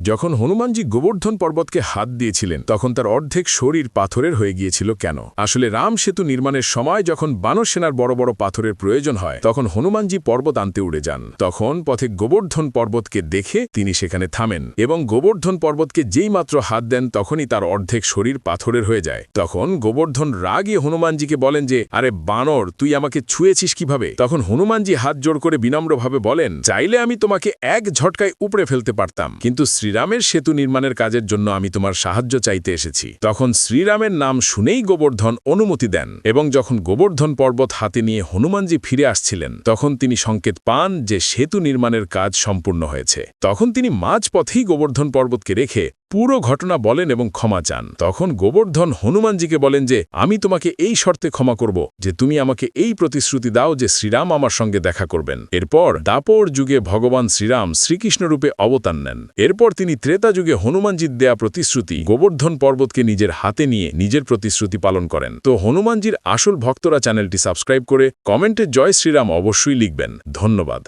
যখন হনুমানজি গোবর্ধন পর্বতকে হাত দিয়েছিলেন, তখন তার অর্ধেক শরীর পাথরের হয়ে গিয়েছিল কেন? আসলে রাম সেতু নির্মাণের সময় যখন বানর সেনার বড় বড় পাথরের প্রয়োজন হয়, তখন হনুমানজি পর্বত আনতে উড়ে যান। তখন পথে গোবর্ধন পর্বতকে দেখে তিনি সেখানে থামেন এবং গোবর্ধন পর্বতকে যেই মাত্র হাত দেন, তখনই তার অর্ধেক শরীর পাথরের হয়ে যায়। তখন গোবর্ধন রাগে হনুমানজিকে বলেন যে, আরে বানর, তুই আমাকে ছুঁয়েছিস কীভাবে? তখন হনুমানজি হাত জোড় করে বিনম্রভাবে বলেন, চাইলে আমি তোমাকে এক ঝটকায় উপড়ে ফেলতে পারতাম, কিন্তু শ্রীরামের সেতু নির্মাণের কাজের জন্য আমি তোমার সাহায্য চাইতে এসেছি। তখন শ্রীরামের নাম শুনেই গোবর্ধন অনুমতি দেন এবং যখন গোবর্ধন পর্বত হাতে নিয়ে হনুমানজি ফিরে আসছিলেন, তখন তিনি সংকেত পান যে সেতু নির্মাণের কাজ সম্পূর্ণ হয়েছে। তখন তিনি মাঝপথেই গোবর্ধন পর্বতকে রেখে পুরো ঘটনা বলেন এবং ক্ষমা চান। তখন গোবর্ধন হনুমানজিকে বলেন যে, আমি তোমাকে এই শর্তে ক্ষমা করব যে তুমি আমাকে এই প্রতিশ্রুতি দাও যে শ্রীরাম আমার সঙ্গে দেখা করবেন। এরপর দাপর যুগে ভগবান শ্রীরাম শ্রীকৃষ্ণরূপে অবতার নেন। এরপর তিনি ত্রেতা যুগে হনুমানজির দেয়া প্রতিশ্রুতি গোবর্ধন পর্বতকে নিজের হাতে নিয়ে নিজের প্রতিশ্রুতি পালন করেন। তো হনুমানজির আসল ভক্তরা চ্যানেলটি সাবস্ক্রাইব করে কমেন্টে জয় শ্রীরাম অবশ্যই লিখবেন। ধন্যবাদ।